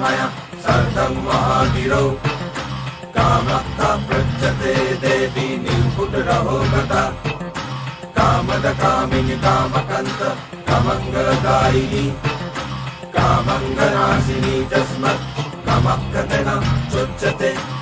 मया सार्धं महागिरौ। कामक्ता पृच्छते देवी निर्भुतरहो गता कामद कामिनि कामकन्त कमङ्गलदायिनी कामङ्गनाशिनी तस्मत् कमक्कतेन चोच्यते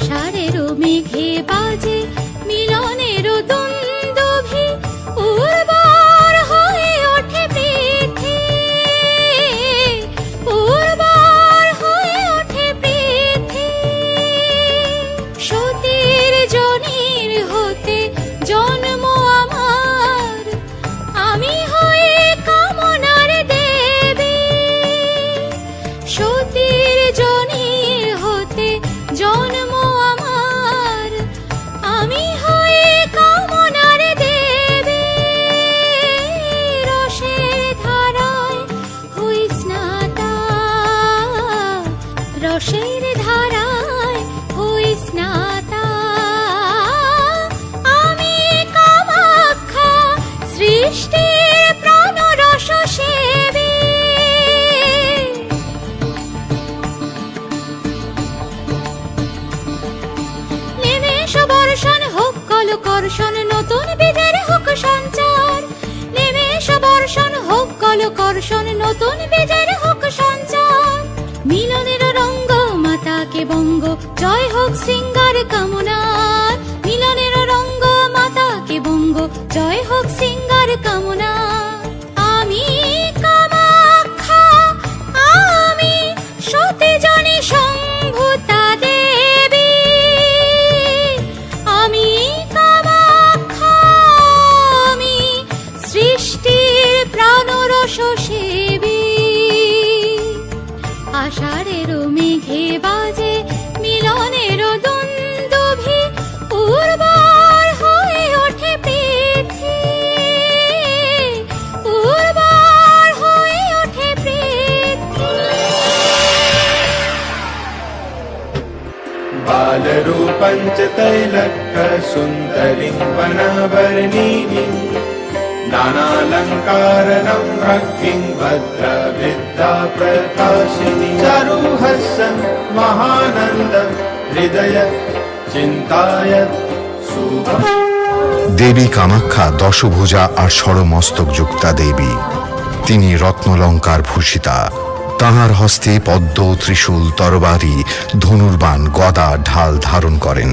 আষাঢ়েরও মেঘে বাজে হোক কল কর্ষণ নতুন বীজের হোক সঞ্চার। নিমেষ বর্ষণ, হোক কল কর্ষণ নতুন বীজের হোক সঞ্চার। মিলনের রঙ্গ, মাতাকে বঙ্গ, জয় হোক সিঙ্গার কামনার। মিলনের রঙ্গ, মাতাকে বঙ্গ, জয় হোক সিঙ্গার শশীবী। আষাঢ়ের মেঘে বাজে মিলনের দ্বন্দ্বভি উর্বর হয়ে ওঠে পৃথিবী। উর্বর হয়ে বনাবরণী नानालङ्कारनं भक्तिं भद्रविद्या प्रकाशिनी चारुहस्यं महानन्दं हृदय चिन्ताय शुभम् দেবী কামাখ্যা দশভুজা আর ষড়মস্তক যুক্তা দেবী তিনি রত্নলঙ্কার ভূষিতা তাঁহার হস্তে পদ্ম ত্রিশূল তরবারি ধনুর্বাণ গদা ঢাল ধারণ করেন